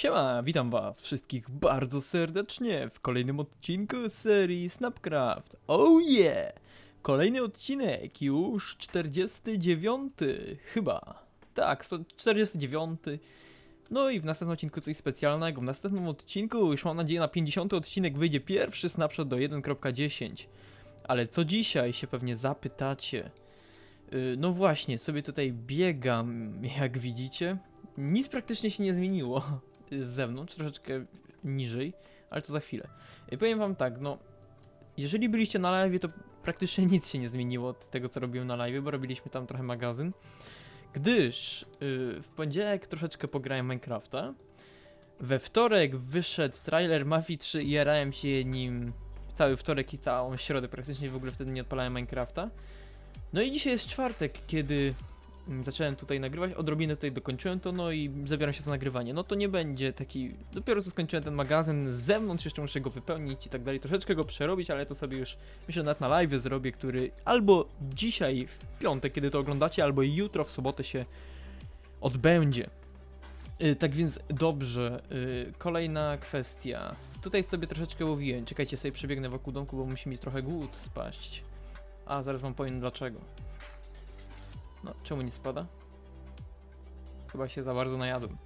Siema, witam was wszystkich bardzo serdecznie w kolejnym odcinku serii Snapcraft. Oh yeah! Kolejny odcinek, już 49 chyba. Tak, sto- 49. No i w następnym odcinku coś specjalnego. W następnym odcinku, już mam nadzieję na 50 odcinek, wyjdzie pierwszy snapshot do 1.10. Ale co dzisiaj się pewnie zapytacie? Yy, No właśnie, sobie tutaj biegam, jak widzicie. Nic praktycznie się nie zmieniło z zewnątrz, troszeczkę niżej, ale to za chwilę. Powiem wam tak, no, jeżeli byliście na live, to praktycznie nic się nie zmieniło od tego, co robiłem na live, bo robiliśmy tam trochę magazyn. Gdyż yy, w poniedziałek troszeczkę pograłem Minecrafta, we wtorek wyszedł trailer Mafii 3 i jarałem się nim cały wtorek i całą środę, praktycznie w ogóle wtedy nie odpalałem Minecrafta. No i dzisiaj jest czwartek, kiedy zacząłem tutaj nagrywać, odrobinę tutaj dokończyłem to, no i zabieram się za nagrywanie. No to nie będzie taki, dopiero co skończyłem ten magazyn, z zewnątrz jeszcze muszę go wypełnić i tak dalej, troszeczkę go przerobić, ale to sobie już myślę nawet na live zrobię, który albo dzisiaj w piątek, kiedy to oglądacie, albo jutro w sobotę się odbędzie. Y, Tak więc dobrze, y, kolejna kwestia. Tutaj sobie troszeczkę łowiłem. Czekajcie, sobie przebiegnę wokół domku, bo musi mi trochę głód spaść. A zaraz wam powiem dlaczego. No, czemu nie spada? Chyba się za bardzo najadłem.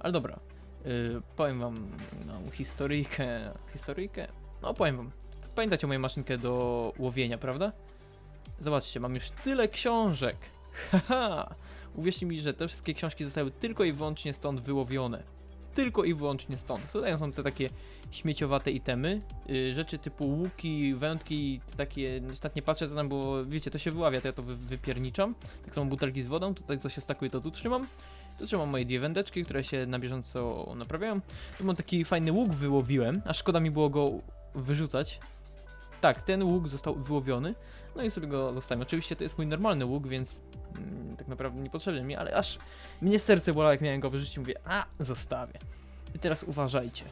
Ale dobra. Yy, powiem wam no, historyjkę. Historyjkę? No, powiem wam. Pamiętacie moją maszynkę do łowienia, prawda? Zobaczcie, mam już tyle książek. Haha! Uwierzcie mi, że te wszystkie książki zostały tylko i wyłącznie stąd wyłowione. Tylko i wyłącznie stąd. Tutaj są te takie śmieciowate itemy, yy, rzeczy typu łuki, wędki, takie, ostatnio patrzę co tam, bo wiecie, to się wyławia, to ja to wy, wypierniczam. Tak samo butelki z wodą, tutaj co się stakuje, to tu trzymam. Tu trzymam moje dwie wędeczki, które się na bieżąco naprawiają. Tu mam taki fajny łuk wyłowiłem, a szkoda mi było go wyrzucać. Tak, ten łuk został wyłowiony, no i sobie go zostawiam. Oczywiście to jest mój normalny łuk, więc mm, tak naprawdę niepotrzebny mi, ale aż mnie serce bolało jak miałem go wyrzucić, mówię, a zostawię. I teraz uważajcie.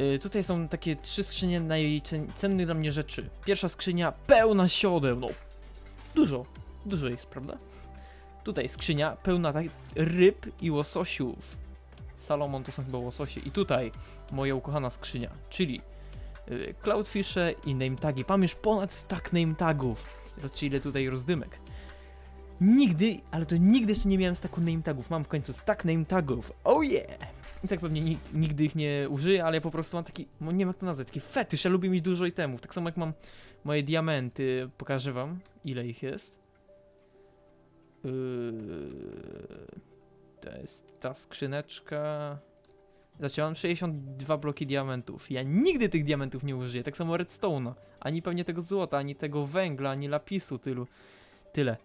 Y, tutaj są takie trzy skrzynie najcennych dla mnie rzeczy. Pierwsza skrzynia pełna siodeł, no dużo, dużo jest, prawda? Tutaj skrzynia pełna tak ryb i łososiów. Salomon to są chyba łososie. I tutaj moja ukochana skrzynia, czyli y, Cloudfishe i name tagi. Mam już ponad stack name tagów. Zobaczcie ile tutaj rozdymek. Nigdy, ale to nigdy jeszcze nie miałem stacku name tagów. Mam w końcu stack name tagów. Oh yeah! I tak pewnie ni- nigdy ich nie użyję, ale ja po prostu mam taki, nie wiem jak to nazwać, taki fetysz, ja lubię mieć dużo itemów. Tak samo jak mam moje diamenty, pokażę wam ile ich jest. Yy, to jest ta skrzyneczka. Znaczy, mam 62 bloki diamentów. Ja nigdy tych diamentów nie użyję. Tak samo redstone'a. Ani pewnie tego złota, ani tego węgla, ani lapisu tylu. Tyle.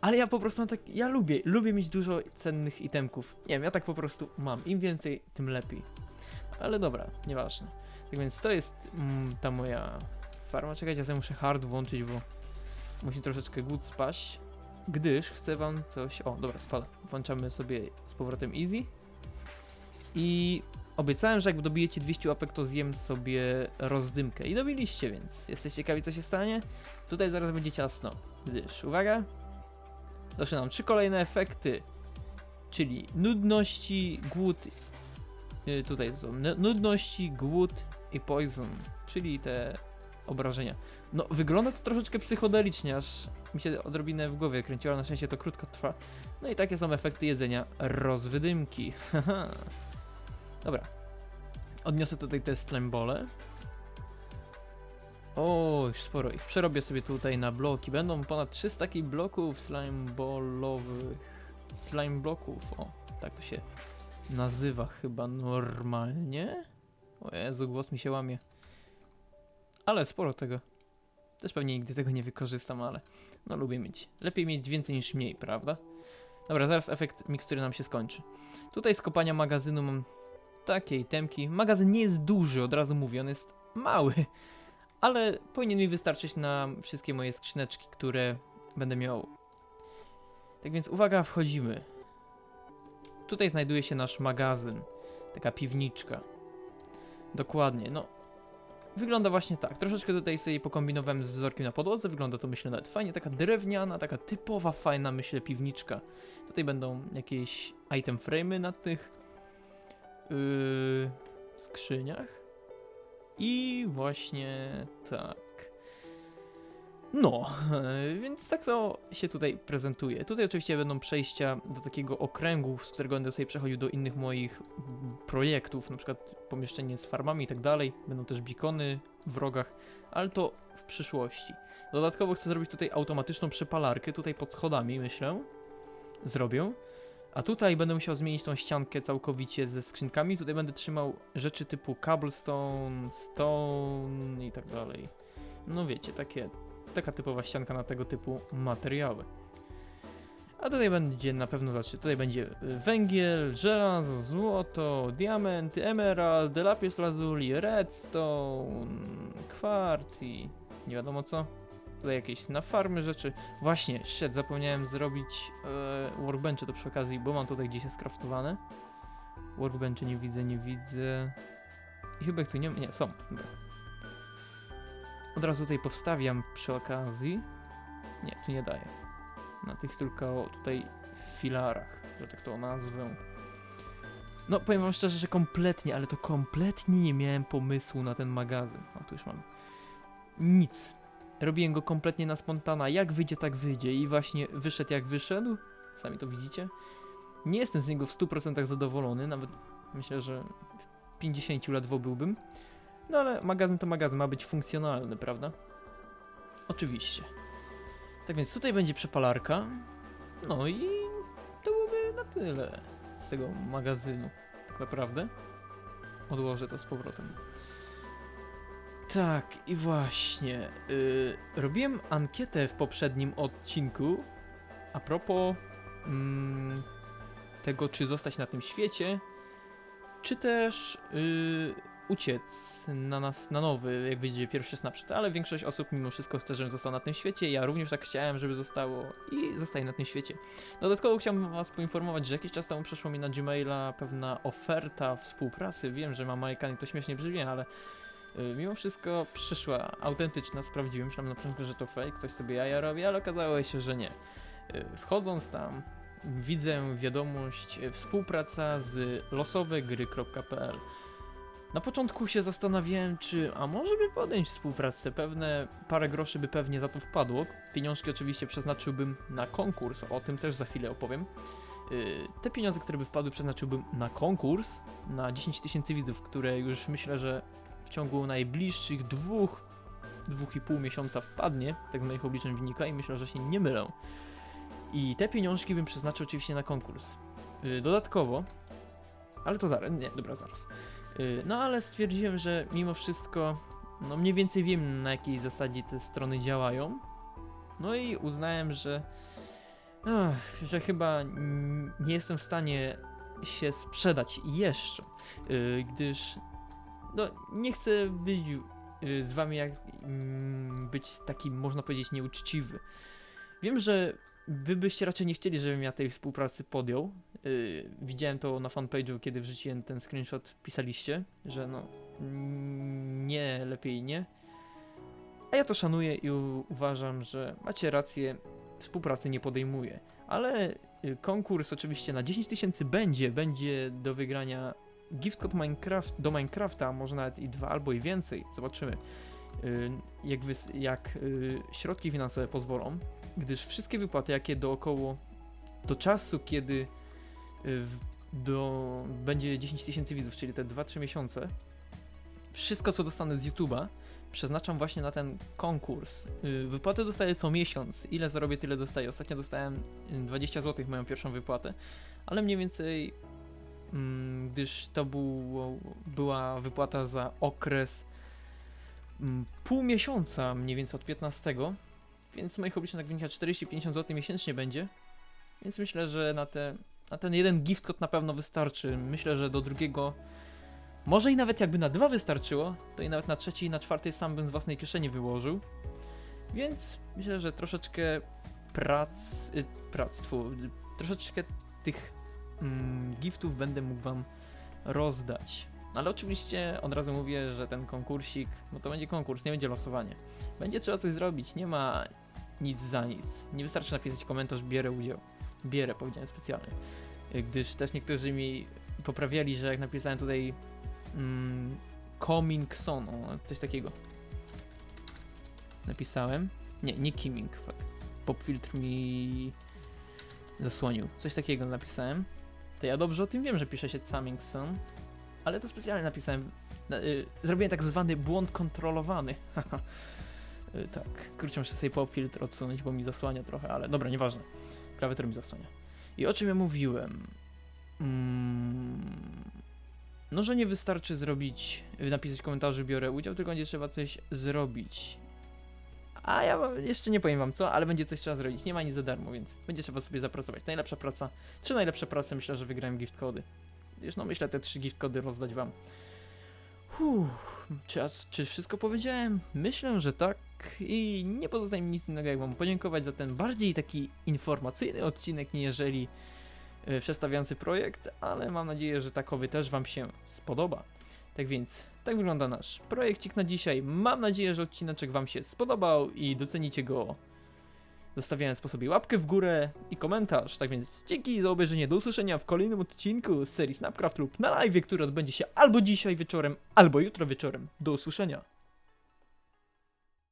Ale ja po prostu mam tak. Ja lubię, lubię mieć dużo cennych itemków. Nie wiem, ja tak po prostu mam. Im więcej, tym lepiej. Ale dobra, nieważne. Tak więc to jest mm, ta moja farma. Czekajcie, ja sobie muszę hard włączyć, bo musi troszeczkę głód spaść. Gdyż chcę wam coś. O, dobra, spada. Włączamy sobie z powrotem easy. I obiecałem, że jak dobijecie 200 łapek, to zjem sobie rozdymkę. I dobiliście, więc jesteście ciekawi, co się stanie? Tutaj zaraz będzie ciasno. Gdyż, uwaga, doszły nam trzy kolejne efekty. Czyli nudności, głód. y, Tutaj są nu- nudności, głód i poison, czyli te obrażenia. No, wygląda to troszeczkę psychodelicznie, aż mi się odrobinę w głowie kręciło, na szczęście to krótko trwa. No i takie są efekty jedzenia rozwydymki. Haha. Dobra. Odniosę tutaj te slimebole. O, już sporo ich. Przerobię sobie tutaj na bloki. Będą ponad 300 takich bloków slimebolowych. Slime bloków. O, tak to się nazywa chyba normalnie. O Jezu, głos mi się łamie. Ale sporo tego. Też pewnie nigdy tego nie wykorzystam, ale no lubię mieć. Lepiej mieć więcej niż mniej, prawda? Dobra, zaraz efekt mikstury nam się skończy. Tutaj z kopania magazynu mam takie itemki. Magazyn nie jest duży, od razu mówię, on jest mały. Ale powinien mi wystarczyć na wszystkie moje skrzyneczki, które będę miał. Tak więc uwaga, wchodzimy. Tutaj znajduje się nasz magazyn. Taka piwniczka. Dokładnie, no. Wygląda właśnie tak. Troszeczkę tutaj sobie pokombinowałem z wzorkiem na podłodze. Wygląda to myślę nawet fajnie. Taka drewniana, taka typowa, fajna myślę piwniczka. Tutaj będą jakieś item frame'y na tych yy, skrzyniach. I właśnie tak. No, więc tak to się tutaj prezentuje. Tutaj oczywiście będą przejścia do takiego okręgu, z którego będę sobie przechodził do innych moich projektów, na przykład pomieszczenie z farmami i tak dalej. Będą też bikony w rogach, ale to w przyszłości. Dodatkowo chcę zrobić tutaj automatyczną przepalarkę, tutaj pod schodami myślę. Zrobię. A tutaj będę musiał zmienić tą ściankę całkowicie ze skrzynkami. Tutaj będę trzymał rzeczy typu cobblestone, stone i tak dalej. No wiecie, takie, taka typowa ścianka na tego typu materiały. A tutaj będzie na pewno znaczy, tutaj będzie y, węgiel, żelazo, złoto, diamenty, emerald, lapis lazuli, redstone, kwarc i nie wiadomo co. Tutaj jakieś na farmy rzeczy. Właśnie, shit, zapomniałem zrobić e, to przy okazji, bo mam tutaj gdzieś skraftowane. Workbenchy nie widzę, nie widzę. I chyba ich tu nie ma. Nie, są. Dobra. Od razu tutaj powstawiam przy okazji. Nie, tu nie daję. Na tych tylko tutaj filarach, że tak to nazwę. No, powiem wam szczerze, że kompletnie, ale to kompletnie nie miałem pomysłu na ten magazyn. O, tu już mam. Nic. Robiłem go kompletnie na spontana. Jak wyjdzie, tak wyjdzie. I właśnie wyszedł jak wyszedł. Sami to widzicie. Nie jestem z niego w 100% zadowolony. Nawet myślę, że w 50 ledwo byłbym. No ale magazyn to magazyn. Ma być funkcjonalny, prawda? Oczywiście. Tak więc tutaj będzie przepalarka. No i to byłoby na tyle z tego magazynu. Tak naprawdę. Odłożę to z powrotem. Tak, i właśnie. y, robiłem ankietę w poprzednim odcinku a propos mm, tego, czy zostać na tym świecie, czy też y, uciec na nas na nowy, jak wyjdzie pierwszy Snapchat. Ale większość osób mimo wszystko chce, żebym został na tym świecie. Ja również tak chciałem, żeby zostało i zostaję na tym świecie. Dodatkowo chciałbym Was poinformować, że jakiś czas temu przeszło mi na Gmaila pewna oferta współpracy. Wiem, że mam Amerykan i to śmiesznie brzmi, ale Mimo wszystko przyszła autentyczna, sprawdziłem, myślałem na początku, że to fake, ktoś sobie jaja robi, ale okazało się, że nie. Y, Wchodząc tam, widzę wiadomość y, współpraca z losowegry.pl. Na początku się zastanawiałem, czy a może by podjąć współpracę, pewne parę groszy by pewnie za to wpadło. Pieniążki oczywiście przeznaczyłbym na konkurs, o tym też za chwilę opowiem. Y, Te pieniądze, które by wpadły, przeznaczyłbym na konkurs na 10 tysięcy widzów, które już myślę, że ciągu najbliższych dwóch, dwóch i pół miesiąca wpadnie, tak z moich obliczeń wynika i myślę, że się nie mylę. I te pieniążki bym przeznaczył oczywiście na konkurs. Y, Dodatkowo, ale to zaraz, nie, dobra, zaraz. Y, No ale stwierdziłem, że mimo wszystko, no mniej więcej wiem na jakiej zasadzie te strony działają. No i uznałem, że, ach, że chyba nie jestem w stanie się sprzedać jeszcze, y, gdyż no, nie chcę być y, z wami jak mm, być taki, można powiedzieć, nieuczciwy. Wiem, że wy byście raczej nie chcieli, żebym ja tej współpracy podjął. Yy, widziałem to na fanpage'u, kiedy wrzuciłem ten screenshot, pisaliście, że no nie, lepiej nie. A ja to szanuję i uważam, że macie rację, współpracy nie podejmuję. Ale y, konkurs oczywiście na 10 tysięcy będzie, będzie do wygrania gift code Minecraft, do Minecrafta, może nawet i dwa albo i więcej, zobaczymy. Y, Jak, jak y, środki finansowe pozwolą, gdyż wszystkie wypłaty, jakie dookoło, do czasu, kiedy y, do, będzie 10 tysięcy widzów, czyli te 2-3 miesiące, wszystko co dostanę z YouTube'a, przeznaczam właśnie na ten konkurs. Wypłaty dostaję co miesiąc. Ile zarobię, tyle dostaję. Ostatnio dostałem y, 20 zł moją pierwszą wypłatę, ale mniej więcej, gdyż to było, była wypłata za okres mm, pół miesiąca, mniej więcej od 15, więc moich obliczeń tak wynika 40-50 zł miesięcznie będzie. Więc myślę, że na, te, na ten jeden gift code na pewno wystarczy. Myślę, że do drugiego może i nawet jakby na dwa wystarczyło, to i nawet na trzeci i na czwarty sam bym z własnej kieszeni wyłożył. Więc myślę, że troszeczkę prac, y, prac, tfu, troszeczkę tych mm, giftów będę mógł wam rozdać. Ale oczywiście od razu mówię, że ten konkursik, no to będzie konkurs, nie będzie losowanie. Będzie trzeba coś zrobić, nie ma nic za nic. Nie wystarczy napisać komentarz, bierę udział. Bierę, powiedziałem specjalnie. Gdyż też niektórzy mi poprawiali, że jak napisałem tutaj mm, coming son, o, coś takiego. Napisałem. Nie, nie Kiming, fuck. Popfiltr mi zasłonił. Coś takiego napisałem. To ja dobrze o tym wiem, że pisze się Coming Son, ale to specjalnie napisałem. Na, y, zrobiłem tak zwany błąd kontrolowany. y, tak, kurczę, muszę sobie popfiltr odsunąć, bo mi zasłania trochę, ale dobra, nieważne. Klawiatura mi zasłania. I o czym ja mówiłem? Mm, no, że nie wystarczy zrobić, napisać w komentarzu biorę udział, tylko będzie trzeba coś zrobić. A ja jeszcze nie powiem wam co, ale będzie coś trzeba zrobić. Nie ma nic za darmo, więc będzie trzeba sobie zapracować. Najlepsza praca, trzy najlepsze prace, myślę, że wygrałem gift kody. Wiesz, no myślę te trzy gift kody rozdać wam. Uff, czy, czy wszystko powiedziałem? Myślę, że tak. I nie pozostaje mi nic innego, jak wam podziękować za ten bardziej taki informacyjny odcinek, nie jeżeli y, przedstawiający projekt, ale mam nadzieję, że takowy też wam się spodoba. Tak więc, tak wygląda nasz projekcik na dzisiaj. Mam nadzieję, że odcineczek wam się spodobał i docenicie go zostawiając po sobie łapkę w górę i komentarz. Tak więc dzięki za obejrzenie, do usłyszenia w kolejnym odcinku z serii Snapcraft lub na live, który odbędzie się albo dzisiaj wieczorem, albo jutro wieczorem. Do usłyszenia.